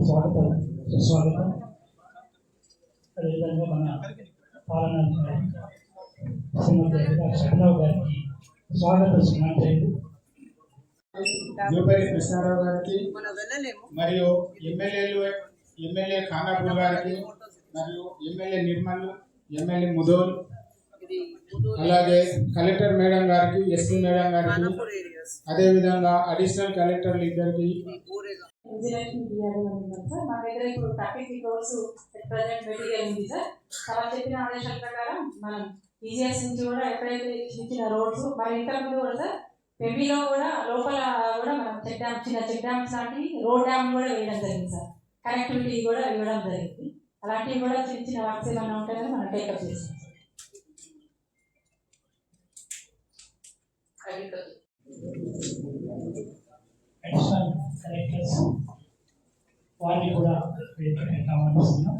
స్వాగతం సుస్వాగతం అదేవిధంగా మన పాలన శరణరావు గారికి స్వాగత సుమంత్రులు జూపల్లి కృష్ణారావు గారికి మరియు ఎమ్మెల్యేలు ఎమ్మెల్యే ఖానాపూర్ గారికి మరియు ఎమ్మెల్యే నిర్మల్ ఎమ్మెల్యే ముదోల్ అలాగే కలెక్టర్ మేడం గారికి ఎస్పీ మేడం గారికి అదేవిధంగా అడిషనల్ కలెక్టర్లు ఇద్దరికి. సార్. మా దగ్గర ఇప్పుడు thirty three crores present material ఉంది సార్. చెప్పిన ఆదేశాల ప్రకారం మనం ఈజీఎస్ నుంచి కూడా ఇచ్చిన రోడ్స్ మన కూడా సార్ పెబీలో కూడా లోపల కూడా మనం చెక్ చిన్న చెక్ డ్యామ్స్ లాంటివి రోడ్ డ్యామ్ కూడా వేయడం జరిగింది సార్. కనెక్టివిటీ కూడా ఇవ్వడం జరిగింది. అలాంటివి కూడా చిన్న చిన్న వర్క్స్ ఏమైనా ఉంటాయని మనం టేకప్ చేస్తాం. అడిషనల్ కలెక్టర్స్ వారిని కూడా వేదికపైకి ఆహ్వానిస్తున్నాం.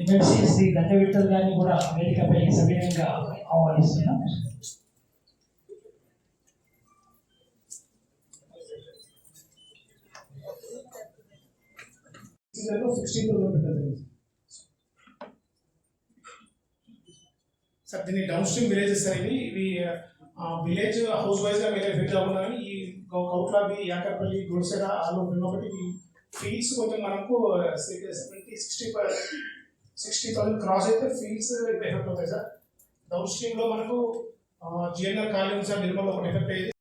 ఎమ్మెల్సీ శ్రీ గంట విఠల్ గారిని కూడా వేదికపై సవినయంగా ఆహ్వానిస్తున్నాం. సిక్స్టీన్ థౌసండ్ పెట్టాలి సార్ దీన్ని డౌన్ స్ట్రీమ్ విలేజెస్ సార్ ఇవి ఇవి విలేజ్ హౌస్ వైజ్గా వేరే ఫిట్ అవ్వడం కానీ ఈ కౌట్లాబి యాకర్పల్లి గుడిసెడ ఆలు ఒకటి. ఫీల్డ్స్ కొంచెం మనకు seventy sixty sixty thousand cross అయితే ఫీల్డ్స్ ఎఫెక్ట్ అవుతాయి సార్ డౌన్ స్ట్రీమ్లో మనకు జిఎన్ఆర్ కాలేజ్ సార్ నిర్మల్ ఒకటి ఎఫెక్ట్ అయ్యేది.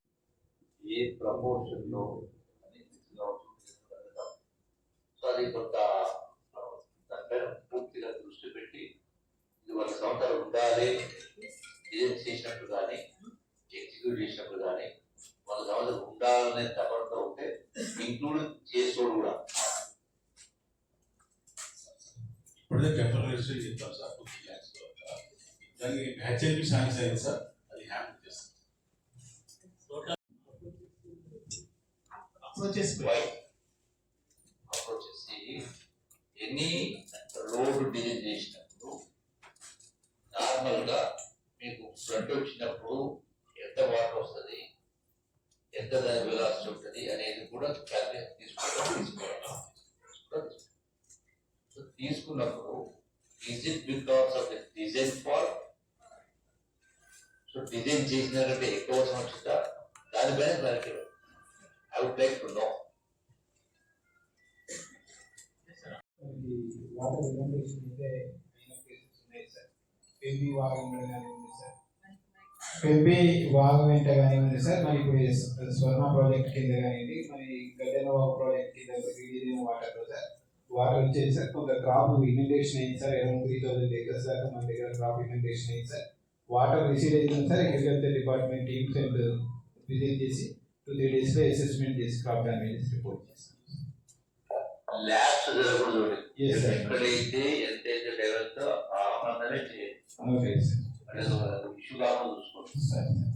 ఏ ప్రమోషన్లో అది కొంత దానిపైన పూర్తిగా దృష్టి పెట్టి ఇది ఒక సంవత్సరం ఉండాలి. డిజైన్ చేసినప్పుడు కానీ ఎగ్జిక్యూట్ చేసినప్పుడు కానీ ఒక సంవత్సరం ఉండాలనే తపనతో ఉంటే ఇంక్లూడ్ చేసుకోడు కూడా. ఇప్పుడే టెంపరీ చెప్తాం సార్ టూ ల్యాక్స్ దానికి హెచ్ఎల్పి సాంక్స్ అయింది సార్ అది హ్యాండిల్ చేస్తాం. అప్రోచ్ చేసి అప్రోచ్ చేసి ఎనీ రోడ్ డిజైన్ చేసినప్పుడు నార్మల్గా మీకు ఫ్లడ్ వచ్చినప్పుడు ఎంత వాటర్ వస్తుంది ఎంత దాని వెలాసిటీ ఉంటుంది అనేది కూడా క్యాల్కులేట్ తీసుకోవడం తీసుకోవడం సో తీసుకున్నప్పుడు is it because of the design fall so design చేసినారంటే ఎక్కువ సంవత్సరం దానిపైన clarity I would like to know అయితే ఉన్నాయి సార్. పెంపి వాగం కానీ ఉంది సార్. పెంపి వాగం వెంట కానీ ఉంది సార్. మరి ఇప్పుడు స్వర్ణ ప్రాజెక్ట్ కింద కానివ్వండి మరి గడ్డెన ప్రాజెక్ట్ కింద వాటర్లో సార్. వాటర్ వచ్చేది సార్. కొంత క్రాప్ ఇన్విటేషన్ అయింది sir. Around three thousand acres దాకా మన దగ్గర క్రాప్ ఇన్విటేషన్ అయింది సార్. వాటర్ రిసీవ్ అవుతుంది sir. Agriculture department teams and visit చేసి టూ త్రీ డేస్లో అసెస్మెంట్ చేసి క్రాప్ డ్యామేజెస్ రిపోర్ట్ చేస్తాం. ల్యాబ్స్ జరగకూడదు. ఎక్కడైతే ఎంతైతే లెవెల్తో ఆ మందమే చేయాలి ఇష్యూ కాకుండా చూసుకోండి.